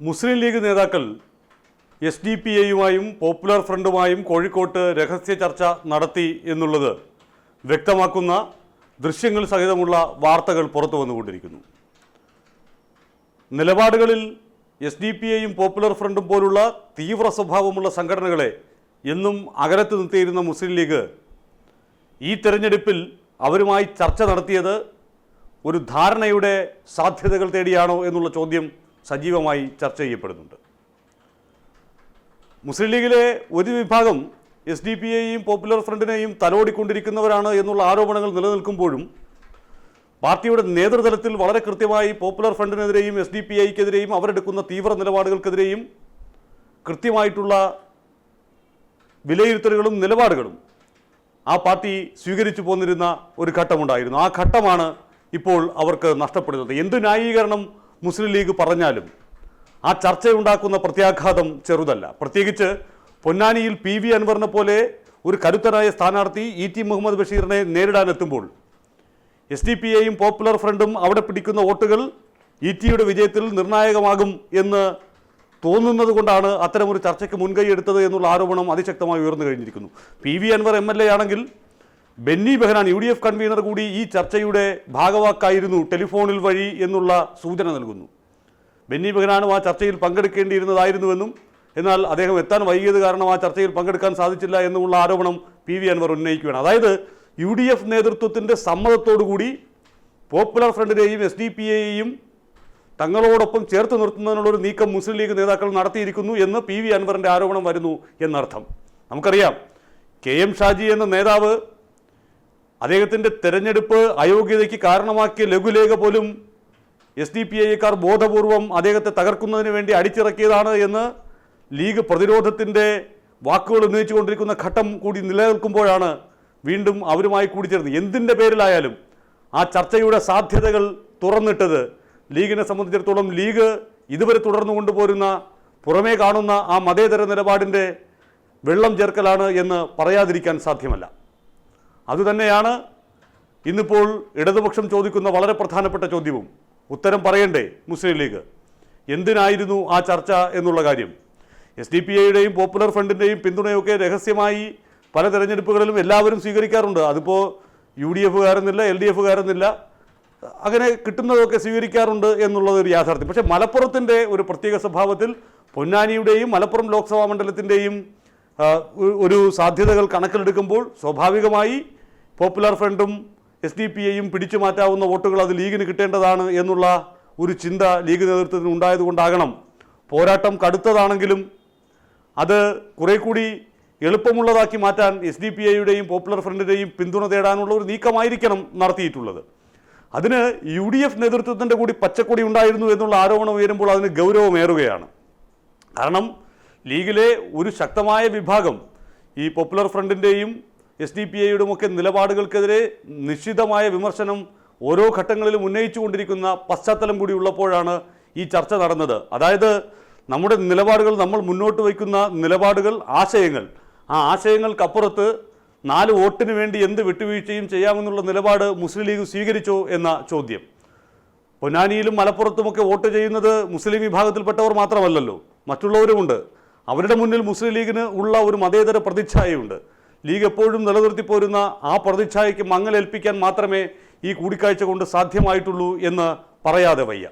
മുസ്ലിം ലീഗ് നേതാക്കൾ S D P എയുമായും popular ഫ്രണ്ടുമായും കോഴിക്കോട്ട് രഹസ്യ ചർച്ച നടത്തി എന്നുള്ളത് വ്യക്തമാക്കുന്ന ദൃശ്യങ്ങൾ സഹിതമുള്ള വാർത്തകൾ പുറത്തു വന്നുകൊണ്ടിരിക്കുന്നു. നിലപാടുകളിൽ എസ് ഡി പി എയും പോപ്പുലർ ഫ്രണ്ടും പോലുള്ള തീവ്ര സ്വഭാവമുള്ള സംഘടനകളെ എന്നും അകലത്ത് നിർത്തിയിരുന്ന മുസ്ലിം ലീഗ് ഈ തെരഞ്ഞെടുപ്പിൽ അവരുമായി ചർച്ച നടത്തിയത് ഒരു ധാരണയുടെ സാധ്യതകൾ തേടിയാണോ എന്നുള്ള ചോദ്യം സജീവമായി ചർച്ച ചെയ്യപ്പെടുന്നുണ്ട്. മുസ്ലിം ലീഗിലെ ഒരു വിഭാഗം എസ് ഡി പി എയും പോപ്പുലർ ഫ്രണ്ടിനെയും തലോടിക്കൊണ്ടിരിക്കുന്നവരാണ് എന്നുള്ള ആരോപണങ്ങൾ നിലനിൽക്കുമ്പോഴും പാർട്ടിയുടെ നേതൃതലത്തിൽ വളരെ കൃത്യമായി പോപ്പുലർ ഫ്രണ്ടിനെതിരെയും എസ് ഡി പി ഐക്കെതിരെയും അവരെടുക്കുന്ന തീവ്ര നിലപാടുകൾക്കെതിരെയും കൃത്യമായിട്ടുള്ള വിലയിരുത്തലുകളും നിലപാടുകളും ആ പാർട്ടി സ്വീകരിച്ചു പോന്നിരുന്ന ഒരു ഘട്ടമുണ്ടായിരുന്നു. ആ ഘട്ടമാണ് ഇപ്പോൾ അവർക്ക് നഷ്ടപ്പെടുന്നത്. എന്തു ന്യായീകരണം മുസ്ലിം ലീഗ് പറഞ്ഞാലും ആ ചർച്ചയുണ്ടാക്കുന്ന പ്രത്യാഘാതം ചെറുതല്ല. പ്രത്യേകിച്ച് പൊന്നാനിയിൽ പി വി അൻവറിനെ പോലെ ഒരു കരുത്തരായ സ്ഥാനാർത്ഥി ഇ ടി മുഹമ്മദ് ബഷീറിനെ നേരിടാനെത്തുമ്പോൾ എസ് ഡി പി എയും പോപ്പുലർ ഫ്രണ്ടും അവിടെ പിടിക്കുന്ന വോട്ടുകൾ ഇ ടിയുടെ വിജയത്തിൽ നിർണായകമാകും എന്ന് തോന്നുന്നത് കൊണ്ടാണ് അത്തരമൊരു ചർച്ചയ്ക്ക് മുൻകൈ എടുത്തത് എന്നുള്ള ആരോപണം അതിശക്തമായി ഉയർന്നു കഴിഞ്ഞിരിക്കുന്നു. P V Anvar M L A ആണെങ്കിൽ Benny Behanan U D F convener കൂടി ഈ ചർച്ചയുടെ ഭാഗവാക്കായിരുന്നു ടെലിഫോണിൽ വഴി എന്നുള്ള സൂചന നൽകുന്നു. ബെന്നി ബെഹനാനും ആ ചർച്ചയിൽ പങ്കെടുക്കേണ്ടിയിരുന്നതായിരുന്നുവെന്നും എന്നാൽ അദ്ദേഹം എത്താൻ വൈകിയത് കാരണം ആ ചർച്ചയിൽ പങ്കെടുക്കാൻ സാധിച്ചില്ല എന്നുള്ള ആരോപണം പി വി അൻവർ ഉന്നയിക്കുകയാണ്. അതായത് യു ഡി എഫ് നേതൃത്വത്തിന്റെ സമ്മതത്തോടുകൂടി പോപ്പുലർ ഫ്രണ്ടിനെയും എസ് ഡി പി എയെയും തങ്ങളോടൊപ്പം ചേർത്ത് നിർത്തുന്നതിനുള്ളൊരു നീക്കം മുസ്ലിം ലീഗ് നേതാക്കൾ നടത്തിയിരിക്കുന്നു എന്ന് പി വി അൻവറിന്റെ ആരോപണം വരുന്നു എന്നർത്ഥം. നമുക്കറിയാം കെ എം ഷാജി എന്ന നേതാവ് അദ്ദേഹത്തിന്റെ തെരഞ്ഞെടുപ്പ് അയോഗ്യതയ്ക്ക് കാരണമാക്കിയ ലഘുലേഖ പോലും എസ് ഡി പി ഐക്കാർ ബോധപൂർവം അദ്ദേഹത്തെ തകർക്കുന്നതിന് വേണ്ടി അടിച്ചിറക്കിയതാണ് എന്ന് ലീഗ് പ്രതിരോധത്തിന്റെ വാക്കുകൾ ഉന്നയിച്ചുകൊണ്ടിരിക്കുന്ന ഘട്ടം കൂടി നിലനിൽക്കുമ്പോഴാണ് വീണ്ടും അവരുമായി കൂടിച്ചേർന്ന്. എന്തിന്റെ പേരിലായാലും ആ ചർച്ചയുടെ സാധ്യതകൾ തുറന്നിട്ടത് ലീഗിനെ സംബന്ധിച്ചിടത്തോളം ലീഗ് ഇതുവരെ തുടർന്നു കൊണ്ടുപോരുന്ന പുറമേ കാണുന്ന ആ മതേതര നിലപാടിന്റെ വെള്ളം ചേർക്കലാണ് എന്ന് പറയാതിരിക്കാൻ സാധ്യമല്ല. അതുതന്നെയാണ് ഇന്നിപ്പോൾ ഇടതുപക്ഷം ചോദിക്കുന്ന വളരെ പ്രധാനപ്പെട്ട ചോദ്യവും. ഉത്തരം പറയണ്ടേ മുസ്ലിം ലീഗ്? എന്തിനായിരുന്നു ആ ചർച്ച എന്നുള്ള കാര്യം? എസ് ഡി പി ഐയുടെയും പോപ്പുലർ ഫ്രണ്ടിന്റെയും പിന്തുണയൊക്കെ രഹസ്യമായി പല തെരഞ്ഞെടുപ്പുകളിലും എല്ലാവരും സ്വീകരിക്കാറുണ്ട്. അതിപ്പോൾ യു ഡി എഫുകാരെന്നില്ല എൽ ഡി എഫുകാരെന്നില്ല അങ്ങനെ കിട്ടുന്നതൊക്കെ സ്വീകരിക്കാറുണ്ട് എന്നുള്ളത് ഒരു യാഥാർത്ഥ്യം. പക്ഷേ മലപ്പുറത്തിന്റെ ഒരു പ്രത്യേക സ്വഭാവത്തിൽ പൊന്നാനിയുടെയും മലപ്പുറം ലോക്സഭാ മണ്ഡലത്തിന്റെയും ഒരു സാധ്യതകൾ കണക്കിലെടുക്കുമ്പോൾ സ്വാഭാവികമായി പോപ്പുലർ ഫ്രണ്ടും എസ് ഡി പി ഐയും പിടിച്ചു മാറ്റാവുന്ന വോട്ടുകൾ അത് ലീഗിന് കിട്ടേണ്ടതാണ് എന്നുള്ള ഒരു ചിന്ത ലീഗ് നേതൃത്വത്തിന് ഉണ്ടായതുകൊണ്ടാകണം. പോരാട്ടം കടുത്തതാണെങ്കിലും അത് കുറെ കൂടി എളുപ്പമുള്ളതാക്കി മാറ്റാൻ എസ് ഡി പി ഐയുടെയും പോപ്പുലർ ഫ്രണ്ടിന്റെയും പിന്തുണ തേടാനുള്ള ഒരു നീക്കമായിരിക്കണം നടത്തിയിട്ടുള്ളത്. അതിന് യു ഡി എഫ് നേതൃത്വത്തിന്റെ കൂടി പച്ചക്കൊടി ഉണ്ടായിരുന്നു എന്നുള്ള ആരോപണം ഉയരുമ്പോൾ അതിന് ഗൗരവമേറുകയാണ്. കാരണം ലീഗിലെ ഒരു ശക്തമായ വിഭാഗം ഈ പോപ്പുലർ ഫ്രണ്ടിന്റെയും എസ് ഡി പി ഐയുടെയും ഒക്കെ നിലപാടുകൾക്കെതിരെ നിശ്ചിതമായ വിമർശനം ഓരോ ഘട്ടങ്ങളിലും ഉന്നയിച്ചു കൊണ്ടിരിക്കുന്ന പശ്ചാത്തലം കൂടി ഉള്ളപ്പോഴാണ് ഈ ചർച്ച നടന്നത്. അതായത് നമ്മുടെ നിലപാടുകൾ നമ്മൾ മുന്നോട്ട് വയ്ക്കുന്ന നിലപാടുകൾ ആശയങ്ങൾ. ആ ആശയങ്ങൾക്കപ്പുറത്ത് നാല് വോട്ടിന് വേണ്ടി എന്ത് വിട്ടുവീഴ്ചയും ചെയ്യാമെന്നുള്ള നിലപാട് മുസ്ലിം ലീഗ് സ്വീകരിച്ചോ എന്ന ചോദ്യം. പൊന്നാനിയിലും മലപ്പുറത്തുമൊക്കെ വോട്ട് ചെയ്യുന്നത് മുസ്ലിം വിഭാഗത്തിൽപ്പെട്ടവർ മാത്രമല്ലല്ലോ മറ്റുള്ളവരുമുണ്ട്. അവരുടെ മുന്നിൽ മുസ്ലിം ലീഗിന് ഉള്ള ഒരു മതേതര പ്രതിച്ഛായയുണ്ട്. ലീഗ് എപ്പോഴും നിലനിർത്തി പോരുന്ന ആ പ്രതിച്ഛായയ്ക്ക് മങ്ങലേൽപ്പിക്കാൻ മാത്രമേ ഈ കൂടിക്കാഴ്ച കൊണ്ട് സാധ്യമായിട്ടുള്ളൂ എന്ന് പറയാതെ വയ്യ.